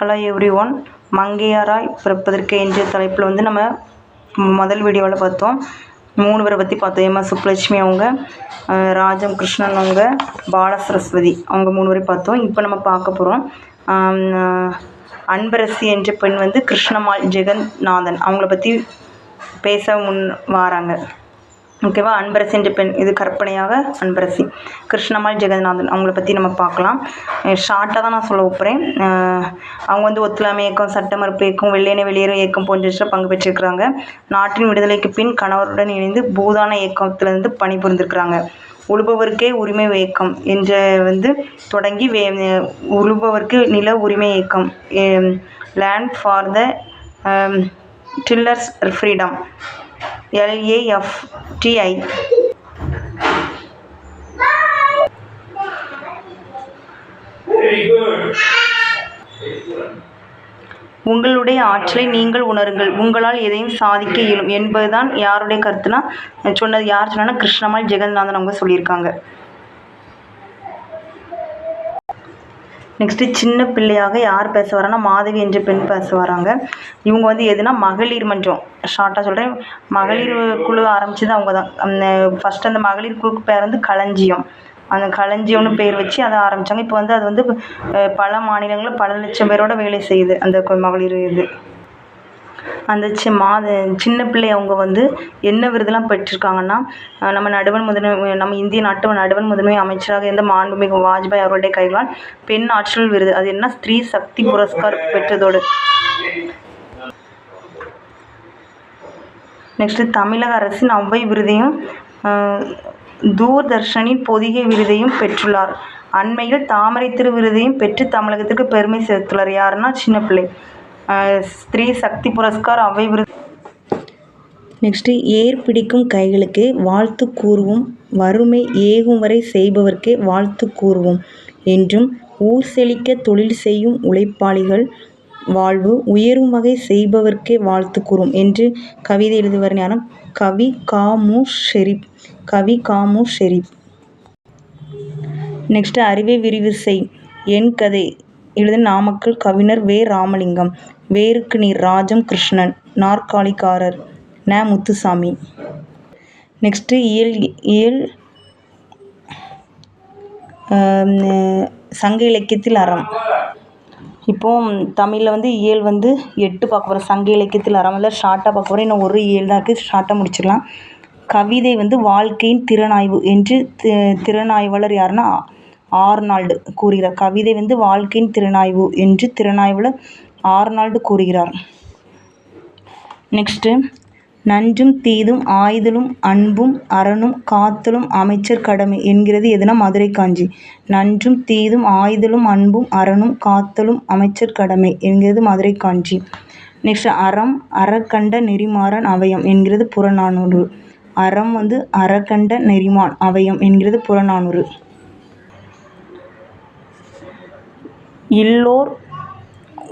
Hello every one மங்கையாராய் பிறப்பதற்கு என்ற தலைப்பில் வந்து நம்ம முதல் வீடியோவில் பார்த்தோம். மூணு பேரை பற்றி பார்த்தோம். ஏமா சுப்புலட்சுமி அவங்க ராஜம் கிருஷ்ணன் அவங்க பால சரஸ்வதி அவங்க மூணு பேரை பார்த்தோம். இப்போ நம்ம பார்க்க போகிறோம் அன்பரசி என்ற பெண் வந்து கிருஷ்ணமால் ஜெகந்நாதன். அவங்கள பற்றி பேச முன் வாராங்க. ஓகேவா அன்பரசி என்ற பெண். இது கற்பனையாக அன்பரசி. கிருஷ்ணமால் ஜெகநாதன். அவங்கள பற்றி நம்ம பார்க்கலாம். ஷார்ட்டாக தான் நான் சொல்ல போகிறேன் அவங்க வந்து ஒத்துழைமை இயக்கம் சட்டமறுப்பு இயக்கம் வெள்ளையனை வெளியேறும் இயக்கம் போன்றவற்றில் பங்கு பெற்றிருக்கிறாங்க. நாட்டின் விடுதலைக்கு பின் கணவருடன் இணைந்து பூதான இயக்கத்திலிருந்து பணிபுரிந்திருக்கிறாங்க. உழுபவருக்கே உரிமை இயக்கம் என்ற வந்து தொடங்கி வே உழுபவருக்கு நில உரிமை இயக்கம். Land for the tillers freedom LAF Good. உங்களுடைய ஆற்றலை நீங்கள் உணருங்கள். உங்களால் எதையும் சாதிக்க இயலும். என்பதுதான் யாருடைய கருத்துனா சொன்னது யார் சொன்னா கிருஷ்ணமால் ஜெகநாதன் அவங்க சொல்லியிருக்காங்க. நெக்ஸ்ட்டு சின்ன பிள்ளையாக யார் பேச வரான்னா மாதவி என்ற பெண் பேச வராங்க இவங்க வந்து எதுனா மகளிர் மன்றம். ஷார்ட்டாக சொல்கிறேன் மகளிர் குழு ஆரம்பிச்சது அவங்க தான் அந்த ஃபஸ்ட் அந்த மகளிர் குழுக்கு பேர் வந்து களஞ்சியம். அந்த களஞ்சியம்னு பேர் வச்சு அதை ஆரம்பித்தாங்க இப்போ வந்து அது வந்து பல மாநிலங்களில் பல லட்சம் பேரோட வேலை செய்யுது அந்த மகளிர் இது. அந்த சி மாத சின்ன பிள்ளை அவங்க வந்து என்ன விருதுலாம் பெற்றிருக்காங்கன்னா நம்ம நடுவன் முதன்மை நம்ம இந்திய நாட்டு நடுவன் முதன்மை அமைச்சராக இருந்த மாண்புமிகு வாஜ்பாய் அவருடைய கைகளால் பெண் ஆற்றல் விருது. அது என்ன? ஸ்திரீ சக்தி புரஸ்கார் பெற்றதோடு. நெக்ஸ்ட்டு தமிழக அரசின் ஔவை விருதையும் தூர்தர்ஷனின் பொதிகை விருதையும் பெற்றுள்ளார். அண்மையில் தாமரை திரு விருதையும் பெற்று தமிழகத்திற்கு பெருமை சேர்த்துள்ளார். யாருன்னா சின்ன பிள்ளை. ஸ்திரீ சக்தி புரஸ்கார் அவை விருது நெக்ஸ்ட்டு ஏர் பிடிக்கும் கைகளுக்கு வாழ்த்து கூறுவோம். வறுமை ஏகும் வரை செய்பவர்க்கே வாழ்த்து கூறுவோம். என்றும் ஊர் செழிக்க தொழில் செய்யும் உழைப்பாளிகள் வாழ்வு உயரும் வகை செய்பவர்க்கே வாழ்த்து கூறும் என்று கவிதை எழுதுவர் ஞானம். கவி காமு ஷெரீப். கவி காமு ஷெரீப். நெக்ஸ்ட்டு அறிவை விரிவு செய். என் கதை. எழுத நாமக்கல் கவிஞர் வே. ராமலிங்கம். வேருக்கு நீர் ராஜம் கிருஷ்ணன் நாற்காலிக்காரர் ந. முத்துசாமி. நெக்ஸ்ட்டு இயல் இயல் சங்க இலக்கியத்தில் அறம். இப்போ தமிழில் வந்து இயல் வந்து எட்டு பார்க்க போகிறோம் சங்க இலக்கியத்தில் அறம் இல்லை ஷார்ட்டாக பார்க்க போகிறோம் இன்னும் ஒரு இயல் தான் இருக்குது ஷார்ட்டாக முடிச்சிடலாம். கவிதை வந்து வாழ்க்கையின் திறனாய்வு என்று தி- திறனாய்வாளர் யாருன்னா ஆர்னால்டு கூறுகிறார். கவிதை வந்து வாழ்க்கையின் திறனாய்வு என்று திறனாய்வாளர் ஆர்னால்டு கூறுகிறார். நெக்ஸ்ட்டு நன்றும் தீதும் ஆய்தலும் அன்பும் அறனும் காத்தலும் அமைச்சர் கடமை என்கிறது எதுனா மதுரை காஞ்சி. நன்றும் தீதும் ஆய்தலும் அன்பும் அறனும் காத்தலும் அமைச்சர் கடமை என்கிறது மதுரை காஞ்சி. நெக்ஸ்ட் அறம் அறக்கண்ட நெறிமாறன் அவயம் என்கிறது புறநானூறு. அறம் வந்து அறக்கண்ட நெறிமான் அவயம் என்கிறது புறநானூறு. இல்லோர்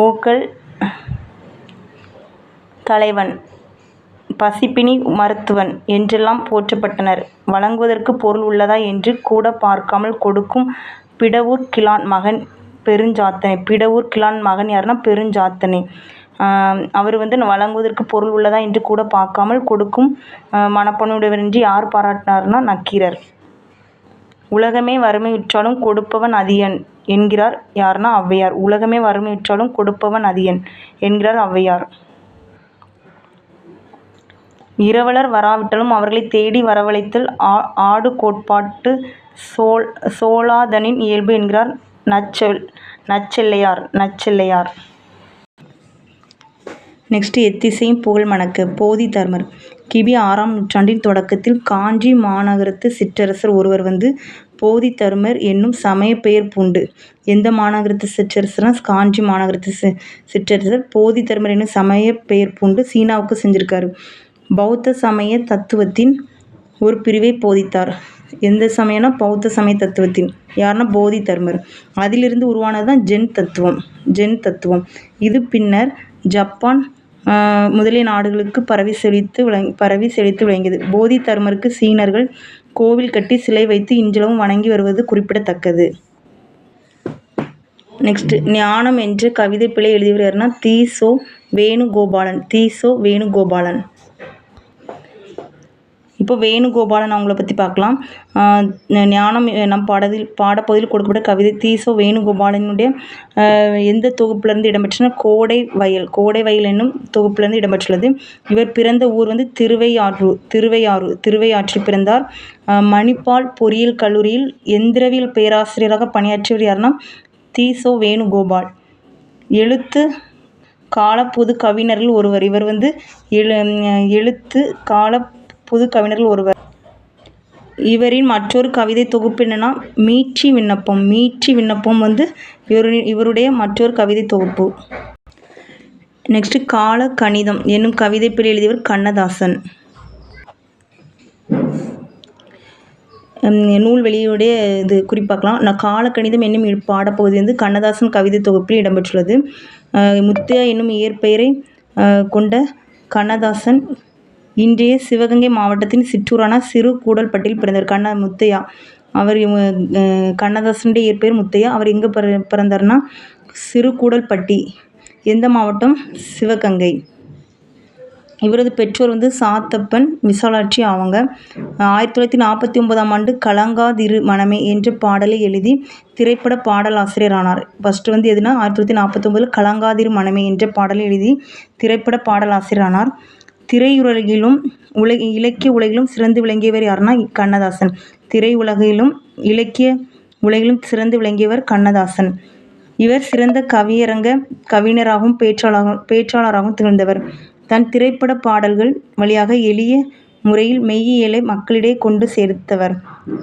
ஓக்கள். தலைவன். பசிப்பினி மருத்துவன் என்றெல்லாம் போற்றப்பட்டனர். வழங்குவதற்கு பொருள் உள்ளதா என்று கூட பார்க்காமல் கொடுக்கும் பிடவூர் கிழான் மகன் பெருஞ்சாத்தனை. பிடவூர் கிழான் மகன் யாருன்னா பெருஞ்சாத்தனை. அவர் வந்து வழங்குவதற்கு பொருள் உள்ளதா என்று கூட பார்க்காமல் கொடுக்கும் ஆஹ் என்று யார் பாராட்டினார்னா நக்கீரர். உலகமே வறுமையுற்றாலும் கொடுப்பவன் அதியன் என்கிறார் யாருன்னா ஔவையார். உலகமே வறுமையுற்றாலும் கொடுப்பவன் அதியன் என்கிறார் ஔவையார். இரவலர் வராவிட்டாலும் அவர்களை தேடி வரவழைத்தல் ஆ- ஆடு கோட்பாட்டு சோல் சோலாதனின் இயல்பு என்கிறார் நச்செல் நச்செல்லையார் நச்செல்லையார். நெக்ஸ்ட் எத்திசையும் புகழ் மணக்கு. போதி தர்மர். கிபி ஆறாம் நூற்றாண்டின் தொடக்கத்தில் காஞ்சி மாநகரத்து சிற்றரசர் ஒருவர் வந்து போதி என்னும் சமய பெயர் பூண்டு. எந்த மாநகரத்து சிற்றரசர்னா காஞ்சி மாநகரத்து சி சிற்றரசர் போதிதருமர் என்னும் சமய பெயர் பூண்டு சீனாவுக்கு செஞ்சுருக்காரு. பௌத்த சமய தத்துவத்தின் ஒரு பிரிவை போதித்தார். எந்த சமயம்னா பௌத்த சமய தத்துவத்தின். யாருன்னா போதி தர்மர் அதிலிருந்து உருவானது தான் ஜென் தத்துவம். ஜென் தத்துவம். இது பின்னர் ஜப்பான் முதலிய நாடுகளுக்கு பரவி செழித்து விளங் பரவி செழித்து விளங்கியது. போதி தர்மருக்கு சீனர்கள் கோவில் கட்டி சிலை வைத்து இன்றளவும் வணங்கி வருவது குறிப்பிடத்தக்கது. நெக்ஸ்ட் ஞானம் என்ற கவிதை பிழை எழுதியவர் யாருன்னா தீசோ வேணுகோபாலன். தீசோ சோ வேணுகோபாலன். இப்போ வேணுகோபாலன் அவங்கள பற்றி பார்க்கலாம். ஞானம் நம் பாடத்தில் பாடப்பகுதியில் கொடுக்கப்பட்ட கவிதை தீசோ வேணுகோபாலனுடைய எந்த தொகுப்புலேருந்து இடம்பெற்றுனா? கோடை வயல் கோடை வயல் என்னும் தொகுப்புலேருந்து இடம்பெற்றுள்ளது. இவர் பிறந்த ஊர் வந்து திருவையாற்றூர் திருவையாறு திருவையாற்றில் பிறந்தார். மணிப்பால் பொறியியல் கல்லூரியில் எந்திரவியல் பேராசிரியராக பணியாற்றியவர் யாருன்னா தீசோ வேணுகோபால். எழுத்து கால பொது கவிஞர்கள் ஒருவர். இவர் வந்து எழு எழுத்து கால புது கவிஞர்கள் ஒருவர். இவரின் மற்றொரு கவிதை தொகுப்பு என்னன்னா மீட்சி விண்ணப்பம். மீட்சி விண்ணப்பம் வந்து இவரு இவருடைய மற்றொரு கவிதை தொகுப்பு. நெக்ஸ்ட் கால கணிதம் என்னும் கவிதை பிள்ளை எழுதியவர் கண்ணதாசன். நூல் வெளியுடைய இது குறிப்பாக்கலாம். நான் காலக்கணிதம் என்னும் இப் பாடப்பகுதி வந்து கண்ணதாசன் கவிதை தொகுப்பில் இடம்பெற்றுள்ளது. முத்தியா என்னும் இயற்பெயரை கொண்ட கண்ணதாசன் இன்றைய சிவகங்கை மாவட்டத்தின் சிற்றூரான சிறு கூடல்பட்டியில் பிறந்தார் கண்ண முத்தையா அவர் கண்ணதாசனுடைய இயற்பெயர் முத்தையா. அவர் எங்கே பிற பிறந்தார்னா சிறு கூடல்பட்டி எந்த மாவட்டம்? சிவகங்கை. இவரது பெற்றோர் வந்து சாத்தப்பன் விசாலாட்சி அவங்க ஆயிரத்தி தொள்ளாயிரத்தி நாற்பத்தி ஒன்பதாம் ஆண்டு கலங்காதிரு மனமே என்ற பாடலை எழுதி திரைப்பட பாடலாசிரியர் ஆனார் ஃபஸ்ட்டு வந்து எதுனா ஆயிரத்தி தொள்ளாயிரத்தி நாற்பத்தொம்பதில் கலங்காதிரு மனமே என்ற பாடலை எழுதி திரைப்பட பாடலாசிரியர் ஆனார் திரையுலகிலும் உலக இலக்கிய உலகிலும் சிறந்து விளங்கியவர் யாருன்னா கண்ணதாசன். திரையுலகிலும் இலக்கிய உலகிலும் சிறந்து விளங்கியவர் கண்ணதாசன். இவர் சிறந்த கவியரங்க கவிஞராகவும் பேச்சாளராகவும் பேச்சாளராகவும் திகழ்ந்தவர். தன் திரைப்பட பாடல்கள் வழியாக எளிய முறையில் மெய்யியலை மக்களிடையே கொண்டு சேர்த்தவர்.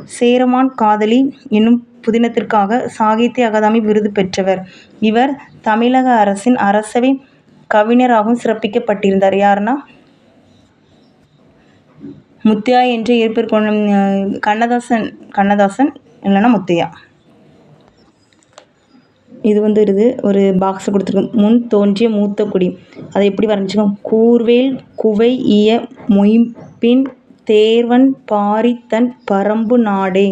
சேரமான் காதலி என்னும் புதினத்திற்காக சாகித்ய அகாதமி விருது பெற்றவர். இவர் தமிழக அரசின் அரசவை கவிஞராகவும் சிறப்பிக்கப்பட்டிருந்தார். யாருன்னா முத்தையா என்று இயற்பெயர் கண்ணதாசன் கண்ணதாசன் இல்லைன்னா முத்தையா. இது வந்து இது ஒரு பாக்ஸ் கொடுத்துருக்கோம் முன் தோன்றிய மூத்த குடி. அதை எப்படி வரைஞ்சிக்கோ கூர்வேல் குவை இய மொய்ம்பின் தேர்வன் பாரித்தன் பரம்பு நாடே.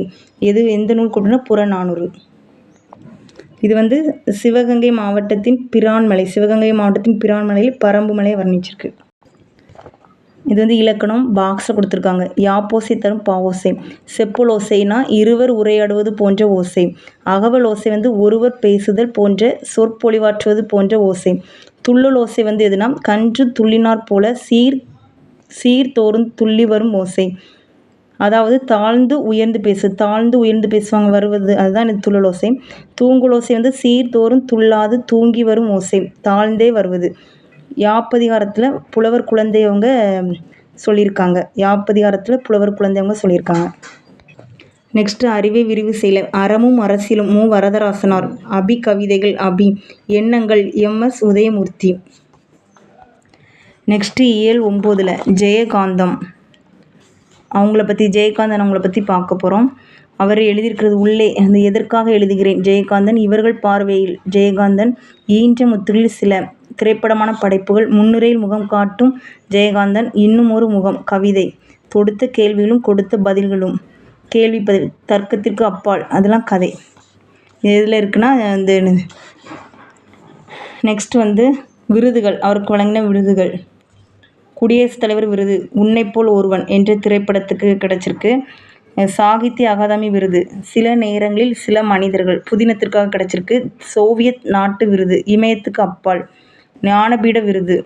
எது எந்த நூல் கொடுன்னா புறநானூறு. இது வந்து சிவகங்கை மாவட்டத்தின் பிரான்மலை சிவகங்கை மாவட்டத்தின் பிரான்மலையில் பரம்பு மலையை வர்ணிச்சிருக்கு. இது வந்து இலக்கணம் பாக்ஸில் கொடுத்துருக்காங்க. யாப்போசை தரும் பாவோசை. செப்புல் ஓசைனா இருவர் உரையாடுவது போன்ற ஓசை. அகவல் ஓசை வந்து ஒருவர் பேசுதல் போன்ற சொற்பொழிவாற்றுவது போன்ற ஓசை. துள்ளல் ஓசை வந்து எதுனா? கன்று துள்ளினார் போல சீர் சீர்தோறும் துள்ளி வரும் ஓசை. அதாவது தாழ்ந்து உயர்ந்து பேசு தாழ்ந்து உயர்ந்து பேசுவாங்க வருவது அதுதான் இந்த துள்ளல் ஓசை தூங்குல் ஓசை வந்து சீர்தோறும் துள்ளாது தூங்கி வரும் ஓசை தாழ்ந்தே வருவது. யாப்பதிகாரத்தில் புலவர் குழந்தையவங்க சொல்லியிருக்காங்க. யாப்பதிகாரத்தில் புலவர் குழந்தையவங்க சொல்லியிருக்காங்க. நெக்ஸ்ட்டு அறிவை விரிவு செயல அறமும் அரசியலும். மு. வரதராசனார். அபி கவிதைகள். அபி. எண்ணங்கள். எம்எஸ் உதயமூர்த்தி. நெக்ஸ்ட்டு இயல் ஒம்போதில். ஜெயகாந்தம். அவங்கள பற்றி ஜெயகாந்தன் அவங்கள பற்றி பார்க்க போகிறோம் அவர் எழுதியிருக்கிறது உள்ளே. அந்த எதற்காக எழுதுகிறேன்? ஜெயகாந்தன் இவர்கள் பார்வையில். ஜெயகாந்தன் ஈன்ற முத்துகளில் சில திரைப்படமான படைப்புகள். முன்னுரையில் முகம் காட்டும் ஜெயகாந்தன் இன்னும் ஒரு முகம் கவிதை. தொடுத்த கேள்விகளும் கொடுத்த பதில்களும். கேள்வி பதில் தர்க்கத்திற்கு அப்பால். அதெல்லாம் கதை. எதில் இருக்குன்னா இந்த நெக்ஸ்ட் வந்து விருதுகள். அவருக்கு வழங்கின விருதுகள். குடியரசுத் தலைவர் விருது. உன்னை போல் ஒருவன் என்ற திரைப்படத்துக்கு கிடச்சிருக்கு. சாகித்ய அகாதமி விருது. சில நேரங்களில் சில மனிதர்கள் புதினத்திற்காக கிடச்சிருக்கு. சோவியத் நாட்டு விருது. இமயத்துக்கு அப்பால். ஞானபீட விருது.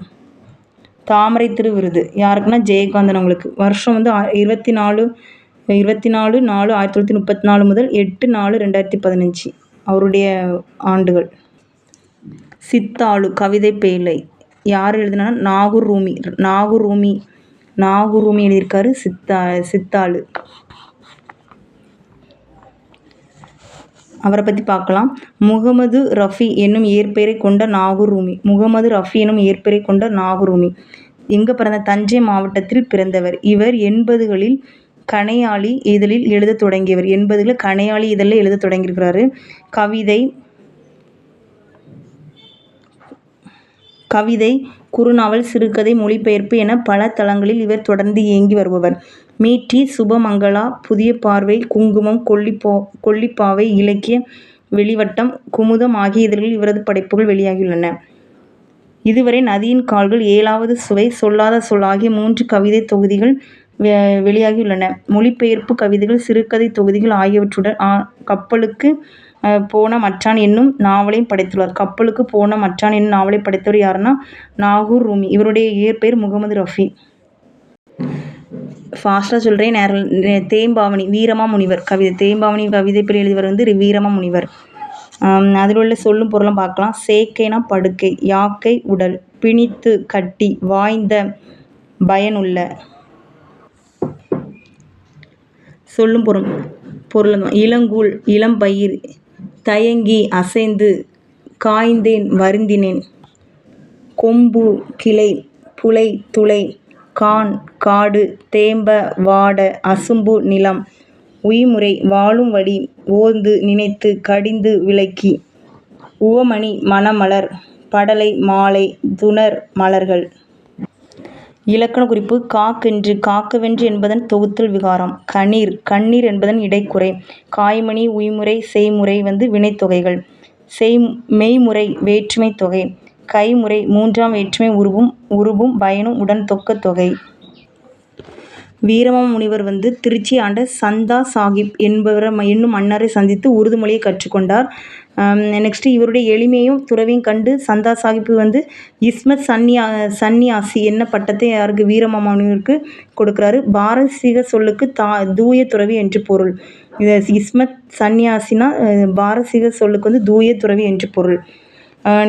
தாமரை திரு விருது. யாருக்குன்னா ஜெயகாந்தன் அவங்களுக்கு. வருஷம் வந்து இருபத்தி நாலு இருபத்தி நாலு நாலு ஆயிரத்தி தொள்ளாயிரத்தி முப்பத்தி நாலு முதல் எட்டு நாலு ரெண்டாயிரத்தி பதினஞ்சு. அவருடைய ஆண்டுகள். சித்தாளு கவிதை பேழை. யார் எழுதினா நாகூர் ரூமி. நாகூர் ரூமி நாகூர் ரூமி எழுதியிருக்காரு சித்தா சித்தாளு. அவரை பற்றி பார்க்கலாம். முகமது ரஃபி என்னும் இயற்பெயரை கொண்ட நாகூர் ரூமி முகமது ரஃபி என்னும் இயற்பெயரை கொண்ட நாகூர் ரூமி எங்கே பிறந்த தஞ்சை மாவட்டத்தில் பிறந்தவர். இவர் எண்பதுகளில் கணையாளி இதழில் எழுத தொடங்கியவர். எண்பதுகளில் கணையாளி இதழில் எழுதத் தொடங்கியிருக்கிறாரு. கவிதை கவிதை குறுநாவல் சிறுகதை மொழிபெயர்ப்பு என பல தளங்களில் இவர் தொடர்ந்து இயங்கி வருபவர். மீட்டி சுபமங்களா புதிய பார்வை குங்குமம் கொல்லிப்போ கொல்லிப்பாவை இலக்கிய வெளிவட்டம் குமுதம் ஆகிய இதழ்களில் இவரது படைப்புகள் வெளியாகியுள்ளன. இதுவரை நதியின் கால்கள் ஏழாவது சுவை சொல்லாத சொல் ஆகிய மூன்று கவிதை தொகுதிகள் வெளியாகியுள்ளன. மொழிபெயர்ப்பு கவிதைகள் சிறுகதை தொகுதிகள் ஆகியவற்றுடன் கப்பலுக்கு போன மச்சான் என்னும் நாவலையும் படைத்துள்ளார். கப்பலுக்கு போன மச்சான் என்னும் நாவலை படைத்தவர் யாருன்னா நாகூர் ரூமி. இவருடைய இயற்பெயர் முகமது ரஃபி. ஃபாஸ்ட்டாக சொல்கிறேன் நேர தேம்பாவணி வீரமா முனிவர். கவிதை தேம்பாவணி கவிதை பிள்ளை எழுதியவர் வந்து வீரமா முனிவர். அதில் உள்ள சொல்லும் பொருளும் பார்க்கலாம். சேக்கைனா படுக்கை யாக்கை உடல் பிணித்து கட்டி வாய்ந்த பயனுள்ள. சொல்லும் பொருள் பொருள் இளங்கூழ் இளம்பயிர் தயங்கி அசைந்து காய்ந்தேன் வருந்தினேன். கொம்பு கிளை புலை துளை கான் காடு தேம்ப வாட அசும்பு நிலம். உய்முறை வாழும் வழி ஓர்ந்து நினைத்து கடிந்து விளக்கி. உவமணி மணமலர் படலை மாலை துணர் மலர்கள். இலக்கண குறிப்பு காக்கென்று காக்கவென்று என்பதன் தொகுத்தல் விகாரம். கணீர் கண்ணீர் என்பதன் இடைக்குறை. காய்மணி உய்முறை செய்முறை வந்து வினைத்தொகைகள். செய் மெய்முறை வேற்றுமை தொகை. கைமுறை மூன்றாம் வேற்றுமை உருவும் உருவும் பயனும் உடன் தொக்க தொகை. வீரமா முனிவர் வந்து திருச்சி ஆண்ட சந்தா சாஹிப் என்பவரை என்னும் மன்னரை சந்தித்து உருது மொழியை கற்றுக்கொண்டார். நெக்ஸ்ட்டு இவருடைய எளிமையும் துறவியும் கண்டு சந்தா சாஹிப் வந்து இஸ்மத் சன்னியா சன்னியாசி என்ன பட்டத்தை யாருக்கு வீரமாமனிவருக்கு கொடுக்குறாரு. பாரசீக சொல்லுக்கு தா தூய துறவி என்று பொருள். இஸ்மத் சன்னியாசினா பாரசீக சொல்லுக்கு வந்து தூய துறவி என்று பொருள்.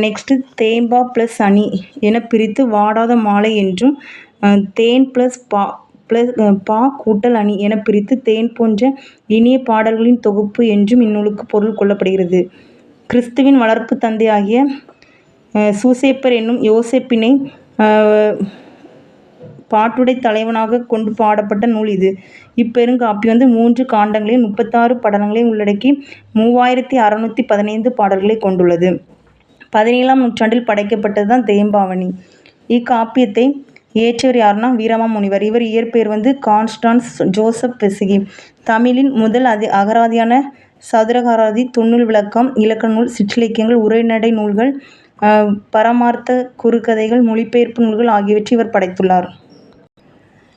நெக்ஸ்ட்டு தேம்பா ப்ளஸ் அணி என பிரித்து வாடாத மாலை என்றும் தேன் ப்ளஸ் பா ப்ளஸ் பா கூட்டல் அணி என பிரித்து தேன் போன்ற இனிய பாடல்களின் தொகுப்பு என்றும் இந்நூலுக்கு பொருள் கொள்ளப்படுகிறது. கிறிஸ்துவின் வளர்ப்பு தந்தை ஆகிய சூசேப்பர் என்னும் யோசேப்பினை பாட்டுடை தலைவனாக கொண்டு பாடப்பட்ட நூல் இது. இப்பெருங்காப்பி வந்து மூன்று காண்டங்களையும் முப்பத்தாறு படலங்களையும் உள்ளடக்கி மூவாயிரத்தி அறநூற்றி பதினைந்து பாடல்களை கொண்டுள்ளது. பதினேழாம் நூற்றாண்டில் படைக்கப்பட்டது தான் தேம்பாவணி. இக்காப்பியத்தை ஏற்றவர் யாருன்னா வீரமா முனிவர். இவர் இயற்பெயர் வந்து கான்ஸ்டான்ஸ் ஜோசப் பெசிகி. தமிழின் முதல் அதி அகராதியான சதுரகராதி தொன்னூல் விளக்கம் இலக்கண நூல் சிற்றிலக்கியங்கள் உரைநடை நூல்கள் பரமார்த்த குறுக்கதைகள் மொழிபெயர்ப்பு நூல்கள் ஆகியவற்றை இவர் படைத்துள்ளார்.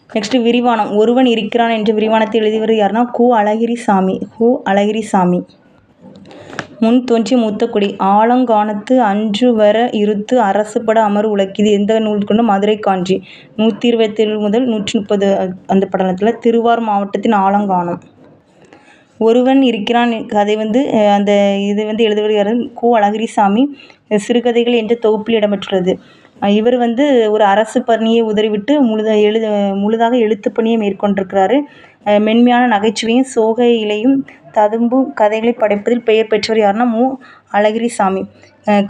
நெக்ஸ்ட் விரிவானம். ஒருவன் இருக்கிறான் என்ற விரிவானத்தை எழுதியவர் யாருன்னா கு அழகிரி சாமி கு அழகிரி சாமி முன் தோன்றி மூத்த குடி. ஆலங்கானத்து அன்று வர இருத்து அரசுபட அமர் உலக்கிது. எந்த நூல் கொண்டு? மதுரை காஞ்சி. நூற்றி இருபத்தேழு முதல் நூற்றி முப்பது அந்த படலத்தில் திருவார் மாவட்டத்தின் ஆலங்கானம். ஒருவன் இருக்கிறான். கதை வந்து அந்த இது வந்து எழுதுவர் கு. அழகிரிசாமி சிறுகதைகள் என்ற தொகுப்பில் இடம்பெற்றுள்ளது. இவர் வந்து ஒரு அரசு பணியை உதறிவிட்டு முழுத எழுத முழுதாக எழுத்து பணியை மேற்கொண்டிருக்கிறாரு. மென்மையான நகைச்சுவையும் சோகையிலையும் ததும்பும் கதைகளை படைப்பதில் பெயர் பெற்றவர் யாருன்னா மு. அழகிரிசாமி.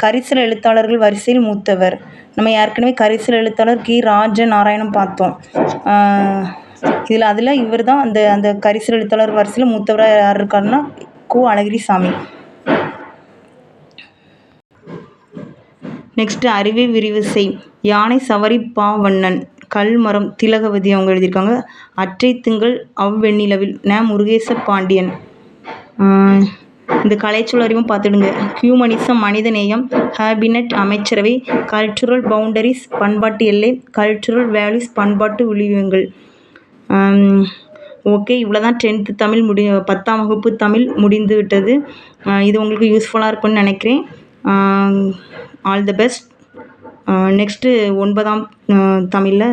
கரிசல் எழுத்தாளர்கள் வரிசையில் மூத்தவர். நம்ம ஏற்கனவே கரிசல் எழுத்தாளர் கி. ராஜ நாராயணம் பார்த்தோம் இதில் அதில் இவர் தான் அந்த அந்த கரிசல் எழுத்தாளர் வரிசையில் மூத்தவராக யார் இருக்காருன்னா கு. அழகிரிசாமி. நெக்ஸ்ட்டு அறிவை விரிவு செய். யானை சவரி பாவண்ணன். கல்மரம் திலகவதி அவங்க எழுதியிருக்காங்க. அற்றை திங்கள் அவ்வெண்ணிலவில் ந முருகேச பாண்டியன். இந்த கலைச்சொல் அறிவும் பார்த்துடுங்க. ஹியூமனிசம் மனிதநேயம் ஹேபினட் அமைச்சரவை கல்ச்சுரல் பவுண்டரிஸ் பண்பாட்டு எல்லை கல்ச்சுரல் வேல்யூஸ் பண்பாட்டு விழிவுங்கள் ஓகே இவ்வளோ தான் டென்த்து தமிழ் முடி பத்தாம் வகுப்பு தமிழ் முடிந்து விட்டது இது உங்களுக்கு யூஸ்ஃபுல்லாக இருக்கும்னு நினைக்கிறேன். All the best. நெக்ஸ்ட்டு ஒன்பதாம் தமிழில்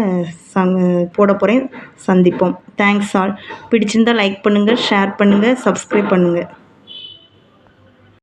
சங் போட போகிறேன் சந்திப்போம். தேங்க்ஸ் ஆல் பிடிச்சிருந்தால் லைக் பண்ணுங்கள் ஷேர் பண்ணுங்கள் சப்ஸ்கிரைப் பண்ணுங்கள்